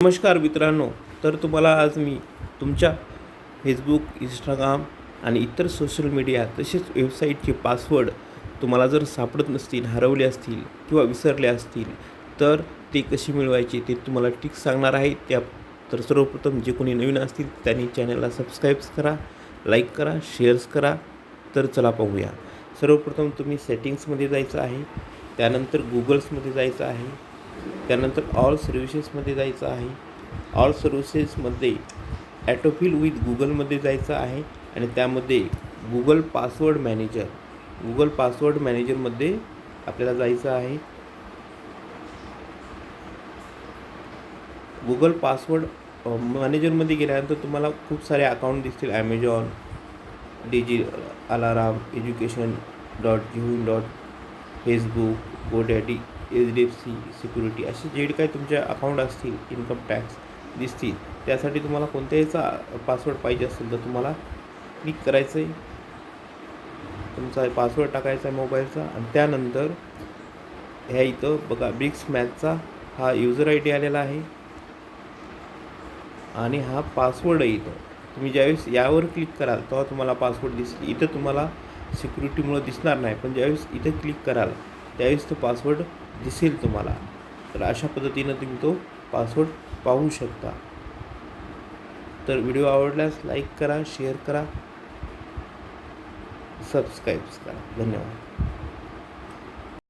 नमस्कार मित्रांनो तर तुम्हाला आज मी तुमच्या फेसबुक इंस्टाग्राम आणि इतर सोशल मीडिया तसेच वेबसाईटचे पासवर्ड तुम्हाला जर सापडत नसतील हरवले असतील किंवा विसरले असतील तर ते कसे मिळवायचे ते तुम्हाला ठीक सांगणार आहे. त्या तर सर्वप्रथम जे कोणी नवीन असतील त्यांनी चॅनलला सबस्क्राईब्स करा लाईक करा शेअर्स करा तर चला पाहूया. सर्वप्रथम तुम्ही सेटिंग्समध्ये जायचं आहे त्यानंतर गुगल्समध्ये जायचं आहे त्यानंतर ऑल सर्व्हिसेसमध्ये जायचं आहे. ऑल सर्व्हिसेसमध्ये ॲटोफिल विथ गुगलमध्ये जायचं आहे आणि त्यामध्ये Google password manager Google password मॅनेजरमध्ये आपल्याला जायचं आहे. गुगल पासवर्ड मॅनेजरमध्ये गेल्यानंतर तुम्हाला खूप सारे अकाउंट दिसतील. ॲमेझॉन डिजि अलाराम education dot जीहून dot Facebook GoDaddy H D F C security असे जे काही तुमच्या अकाउंट असतील इन्कम टॅक्स दिसतील त्यासाठी तुम्हाला कोणत्याहीचा पासवर्ड पाहिजे असेल तर तुम्हाला क्लिक करायचं आहे तुमचा पासवर्ड टाकायचा आहे मोबाईलचा आणि त्यानंतर ह्या इथं बघा ब्रिक्स मॅथचा हा युजर आय डी आलेला आहे. आणि हा पासवर्ड आहे इथं. तुम्ही ज्यावेळेस यावर क्लिक कराल तेव्हा तुम्हाला पासवर्ड दिसेल इथं तुम्हाला सिक्युरिटीमुळं दिसणार नाही पण ज्यावेळेस इथं क्लिक कराल त्यावेळेस तो पासवर्ड दिसेल तुम्हाला. तर अशा पद्धतीनं तुम्ही तो पासवर्ड पाहू शकता. तर व्हिडिओ आवडल्यास लाईक करा शेअर करा सबस्क्राईब्स करा. धन्यवाद.